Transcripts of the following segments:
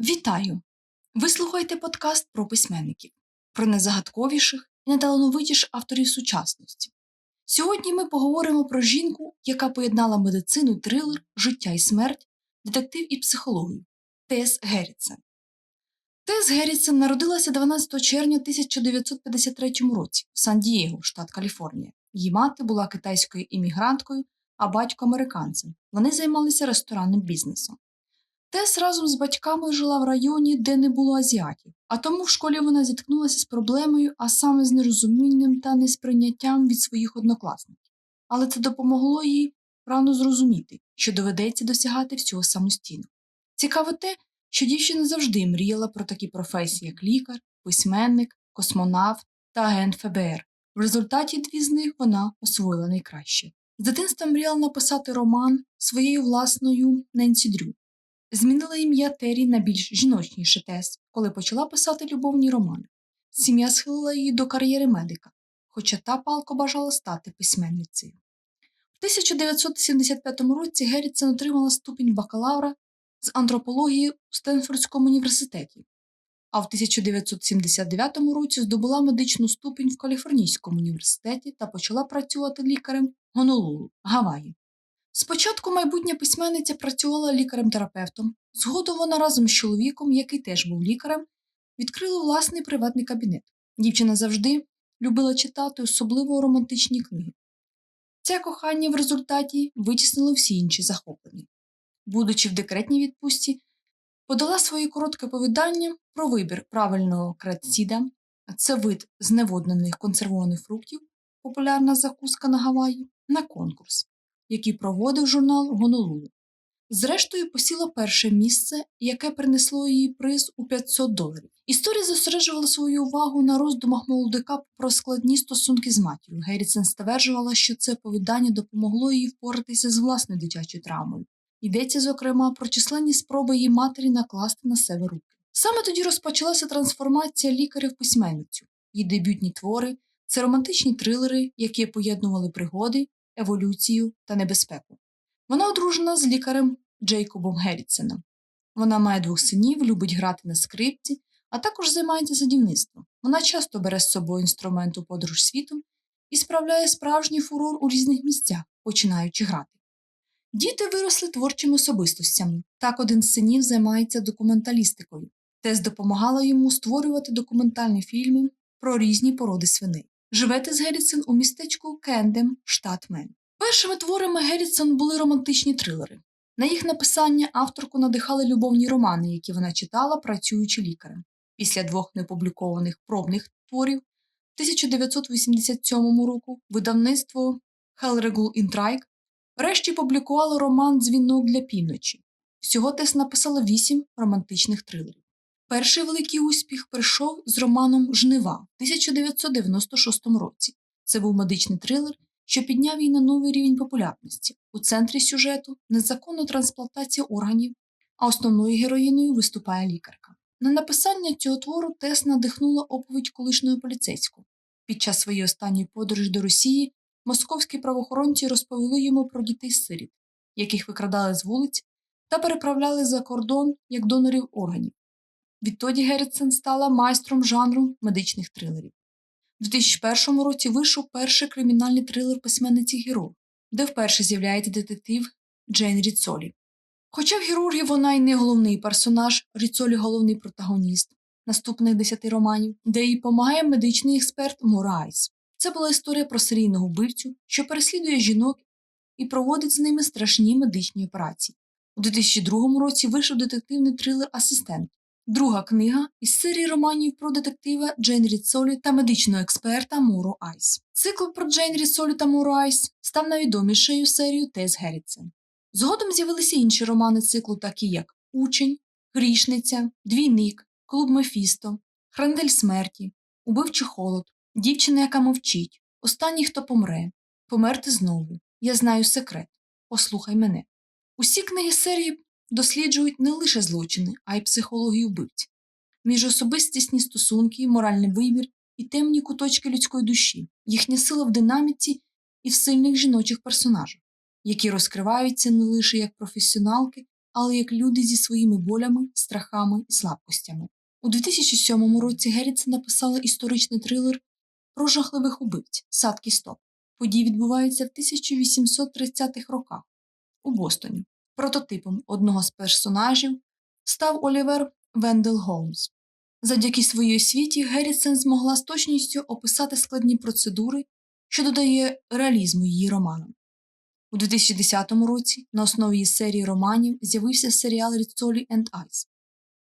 Вітаю! Ви слухаєте подкаст про письменників, про найзагадковіших і найталановитіших авторів сучасності. Сьогодні ми поговоримо про жінку, яка поєднала медицину, трилер, життя і смерть, детектив і психологію Тес Геррітсен. Тес Геррітсен народилася 12 червня 1953 році в Сан-Дієго, штат Каліфорнія. Її мати була китайською іммігранткою, а батько американцем. Вони займалися ресторанним бізнесом. Тес разом з батьками жила в районі, де не було азіатів, а тому в школі вона зіткнулася з проблемою, а саме з нерозумінням та несприйняттям від своїх однокласників. Але це допомогло їй рано зрозуміти, що доведеться досягати всього самостійно. Цікаво те, що дівчина завжди мріяла про такі професії, як лікар, письменник, космонавт та агент ФБР. В результаті дві з них вона освоїла найкраще. З дитинства мріяла написати роман своєю власною Ненсі Дрю. Змінила ім'я Террі на більш жіночніше Тес, коли почала писати любовні романи. Сім'я схилила її до кар'єри медика, хоча та палко бажала стати письменницею. В 1975 році Геррітсен отримала ступінь бакалавра з антропології у Стенфордському університеті, а в 1979 році здобула медичну ступінь в Каліфорнійському університеті та почала працювати лікарем Гонолулу, Гаваї. Спочатку майбутня письменниця працювала лікарем-терапевтом, згодом вона разом з чоловіком, який теж був лікарем, відкрила власний приватний кабінет. Дівчина завжди любила читати, особливо романтичні книги. Це кохання в результаті витіснило всі інші захоплення. Будучи в декретній відпустці, подала своє коротке повідання про вибір правильного кретсіда, це вид зневоднених консервованих фруктів, популярна закуска на Гаваї, на конкурс який проводив журнал Гонолулу. Зрештою, посіла перше місце, яке принесло їй приз у 500 доларів. Історія зосереджувала свою увагу на роздумах молодика про складні стосунки з матір'ю. Геррітсен стверджувала, що це повідання допомогло їй впоратися з власною дитячою травмою. Йдеться, зокрема, про численні спроби її матері накласти на себе руки. Саме тоді розпочалася трансформація лікаря в письменницю. Її дебютні твори це романтичні трилери, які поєднували пригоди, еволюцію та небезпеку. Вона одружена з лікарем Джейкобом Геррітсеном. Вона має двох синів, любить грати на скрипці, а також займається садівництвом. Вона часто бере з собою інструмент у подорож світом і справляє справжній фурор у різних місцях, починаючи грати. Діти виросли творчими особистостями. Так один з синів займається документалістикою. Тес допомагала йому створювати документальні фільми про різні породи свиней. Живете з Геррітсен у містечку Кендем, штат Мен. Першими творами Геррітсен були романтичні трилери. На їх написання авторку надихали любовні романи, які вона читала, працюючи лікарем. Після двох неопублікованих пробних творів 1987 року видавництво Hellregul Intrigue врешті публікувало роман Дзвінок для півночі. Всього Тес написала вісім романтичних трилерів. Перший великий успіх прийшов з романом Жнива в 1996 році. Це був медичний трилер, що підняв її на новий рівень популярності. У центрі сюжету незаконна трансплантація органів, а основною героїною виступає лікарка. На написання цього твору Тес надихнула оповідь колишнього поліцейського. Під час своєї останньої подорожі до Росії московські правоохоронці розповіли йому про дітей сиріт, яких викрадали з вулиць та переправляли за кордон як донорів органів. Відтоді Геррітсен стала майстром жанру медичних трилерів. У 2001 році вийшов перший кримінальний трилер письменниці Гіро, де вперше з'являється детектив Джейн Ріцолі. Хоча в хірургі вона й не головний персонаж, Ріцолі головний протагоніст наступних десяти романів, де їй допомагає медичний експерт Морайс. Це була історія про серійного вбивцю, що переслідує жінок і проводить з ними страшні медичні операції. У 2002 році вийшов детективний трилер Асистент, Друга книга із серії романів про детектива Джейн Ріцолі та медичного експерта Муру Айс. Цикл про Джейн Ріцолі та Муру Айс став найвідомішою серією Тес Геррітсен. Згодом з'явилися інші романи циклу, такі як Учень, Грішниця, Двійник, Клуб Мефісто, Храндель смерті, Убивчий холод, Дівчина, яка мовчить, Останній, хто помре, Померти знову. Я знаю секрет. Послухай мене. Усі книги серії досліджують не лише злочини, а й психологію вбивць, міжособистісні стосунки, моральний вибір і темні куточки людської душі, їхня сила в динаміці і в сильних жіночих персонажах, які розкриваються не лише як професіоналки, але як люди зі своїми болями, страхами і слабкостями. У 2007 році Геррітсен написала історичний трилер про жахливих убивць Садки Стоп. Події відбуваються в 1830-х роках у Бостоні. Прототипом одного з персонажів став Олівер Вендел Голмс. Завдяки своїй освіті Геррітсен змогла з точністю описати складні процедури, що додає реалізму її романам. У 2010 році на основі її серії романів з'явився серіал Ріцолі енд Айс.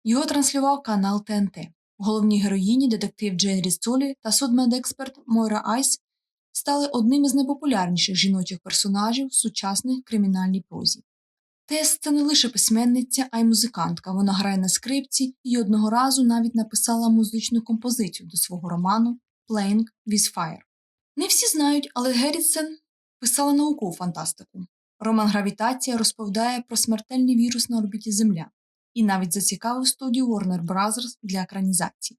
Його транслював канал ТНТ. Головні героїні, детектив Джейн Ріцолі та судмедексперт Мойра Айс стали одним із найпопулярніших жіночих персонажів сучасних кримінальній прозі. Тес це не лише письменниця, а й музикантка. Вона грає на скрипці і одного разу навіть написала музичну композицію до свого роману Playing with Fire. Не всі знають, але Геррітсен писала наукову фантастику. Роман Гравітація розповідає про смертельний вірус на орбіті Земля і навіть зацікавив студію Warner Bros. для екранізації.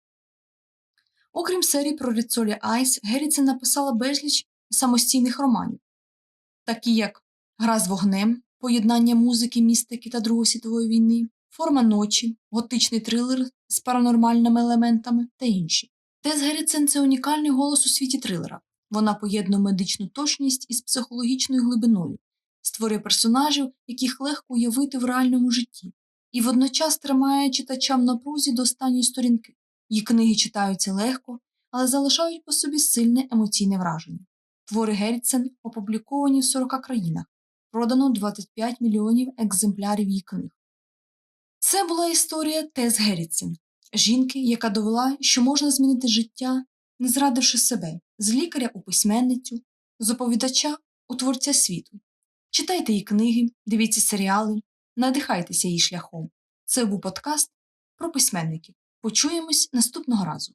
Окрім серії про Ріцолі Айс, Геррітсен написала безліч самостійних романів, такі як Гра з вогнем, поєднання музики, містики та Другої світової війни, Форма ночі, готичний трилер з паранормальними елементами та інші. Тес Геррітсен – це унікальний голос у світі трилера. Вона поєднує медичну точність із психологічною глибиною, створює персонажів, яких легко уявити в реальному житті, і водночас тримає читача в напрузі до останньої сторінки. Її книги читаються легко, але залишають по собі сильне емоційне враження. Твори Геррітсен опубліковані в 40 країнах, продано 25 мільйонів екземплярів її книг. Це була історія Тес Геррітсен, жінки, яка довела, що можна змінити життя, не зрадивши себе, з лікаря у письменницю, з оповідача у творця світу. Читайте її книги, дивіться серіали, надихайтеся її шляхом. Це був подкаст про письменників. Почуємось наступного разу.